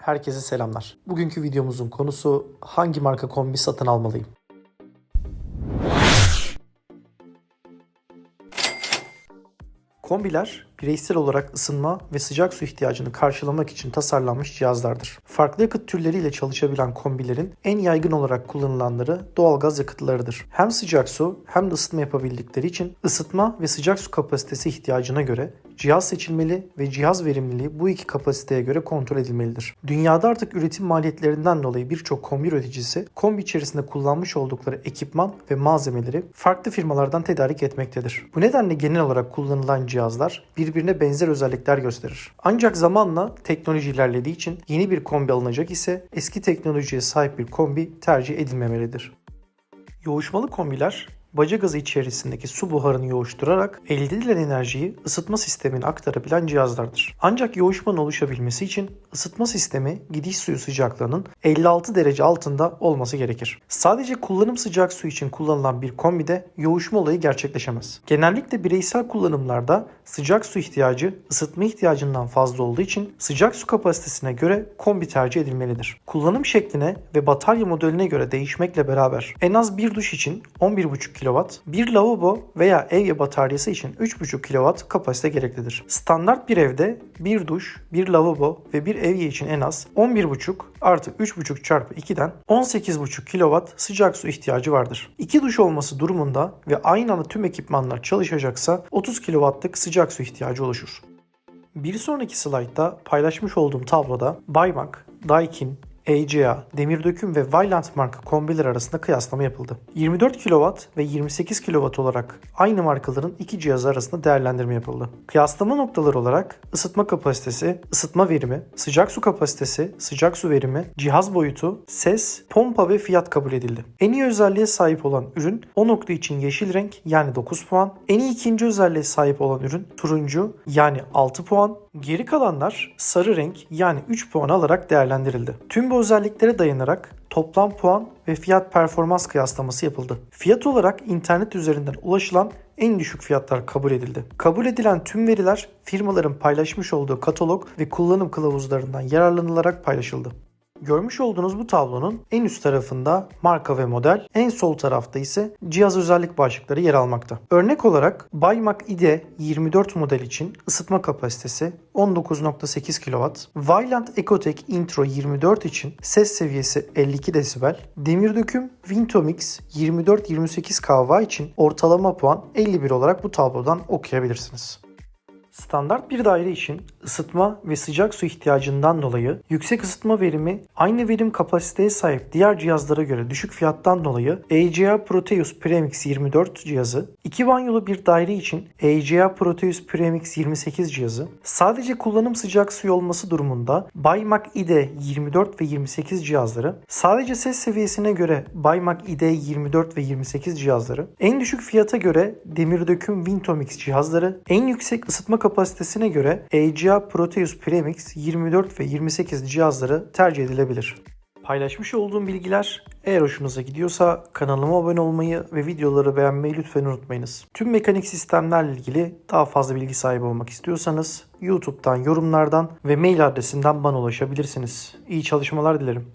Herkese selamlar. Bugünkü videomuzun konusu hangi marka kombi satın almalıyım? Kombiler bireysel olarak ısınma ve sıcak su ihtiyacını karşılamak için tasarlanmış cihazlardır. Farklı yakıt türleriyle çalışabilen kombilerin en yaygın olarak kullanılanları doğalgaz yakıtlarıdır. Hem sıcak su hem de ısıtma yapabildikleri için ısıtma ve sıcak su kapasitesi ihtiyacına göre cihaz seçilmeli ve cihaz verimliliği bu iki kapasiteye göre kontrol edilmelidir. Dünyada artık üretim maliyetlerinden dolayı birçok kombi üreticisi kombi içerisinde kullanmış oldukları ekipman ve malzemeleri farklı firmalardan tedarik etmektedir. Bu nedenle genel olarak kullanılan cihazlar birbirine benzer özellikler gösterir. Ancak zamanla teknoloji ilerlediği için yeni bir kombi alınacak ise eski teknolojiye sahip bir kombi tercih edilmemelidir. Yoğuşmalı kombiler baca gazı içerisindeki su buharını yoğuşturarak elde edilen enerjiyi ısıtma sistemine aktarabilen cihazlardır. Ancak yoğuşmanın oluşabilmesi için ısıtma sistemi gidiş suyu sıcaklığının 56 derece altında olması gerekir. Sadece kullanım sıcak su için kullanılan bir kombide yoğuşma olayı gerçekleşemez. Genellikle bireysel kullanımlarda sıcak su ihtiyacı ısıtma ihtiyacından fazla olduğu için sıcak su kapasitesine göre kombi tercih edilmelidir. Kullanım şekline ve batarya modeline göre değişmekle beraber en az bir duş için 11,5 kW, bir lavabo veya evye bataryası için 3,5 kW kapasite gereklidir. Standart bir evde bir duş, bir lavabo ve bir evye için en az 11,5 artı 3,5 çarpı 2'den 18,5 kW sıcak su ihtiyacı vardır. İki duş olması durumunda ve aynı anda tüm ekipmanlar çalışacaksa 30 kW'lık sıcak su ihtiyacı oluşur. Bir sonraki slaytta paylaşmış olduğum tabloda Baymak, Daikin, ECA, Demirdöküm ve Vaillant marka kombiler arasında kıyaslama yapıldı. 24 kW ve 28 kW olarak aynı markaların iki cihaz arasında değerlendirme yapıldı. Kıyaslama noktaları olarak ısıtma kapasitesi, ısıtma verimi, sıcak su kapasitesi, sıcak su verimi, cihaz boyutu, ses, pompa ve fiyat kabul edildi. En iyi özelliğe sahip olan ürün o nokta için yeşil renk yani 9 puan, en iyi ikinci özelliğe sahip olan ürün turuncu yani 6 puan, Geri kalanlar sarı renk yani 3 puan alarak değerlendirildi. Tüm bu özelliklere dayanarak toplam puan ve fiyat performans kıyaslaması yapıldı. Fiyat olarak internet üzerinden ulaşılan en düşük fiyatlar kabul edildi. Kabul edilen tüm veriler firmaların paylaşmış olduğu katalog ve kullanım kılavuzlarından yararlanılarak paylaşıldı. Görmüş olduğunuz bu tablonun en üst tarafında marka ve model, en sol tarafta ise cihaz özellik başlıkları yer almakta. Örnek olarak Baymak IDE 24 model için ısıtma kapasitesi 19.8 kW, Vaillant Ecotec Intro 24 için ses seviyesi 52 desibel, Demirdöküm Vintomix 24-28 kW için ortalama puan 51 olarak bu tablodan okuyabilirsiniz. Standart bir daire için ısıtma ve sıcak su ihtiyacından dolayı yüksek ısıtma verimi aynı verim kapasiteye sahip diğer cihazlara göre düşük fiyattan dolayı EGA Proteus Premix 24 cihazı, iki banyolu bir daire için EGA Proteus Premix 28 cihazı, sadece kullanım sıcak suyu olması durumunda Baymak IDE 24 ve 28 cihazları, sadece ses seviyesine göre Baymak IDE 24 ve 28 cihazları, en düşük fiyata göre Demirdöküm Vintomix cihazları, en yüksek ısıtma kapasitesine göre EGA Proteus Premix 24 ve 28 cihazları tercih edilebilir. Paylaşmış olduğum bilgiler eğer hoşunuza gidiyorsa kanalıma abone olmayı ve videoları beğenmeyi lütfen unutmayınız. Tüm mekanik sistemlerle ilgili daha fazla bilgi sahibi olmak istiyorsanız YouTube'dan, yorumlardan ve mail adresinden bana ulaşabilirsiniz. İyi çalışmalar dilerim.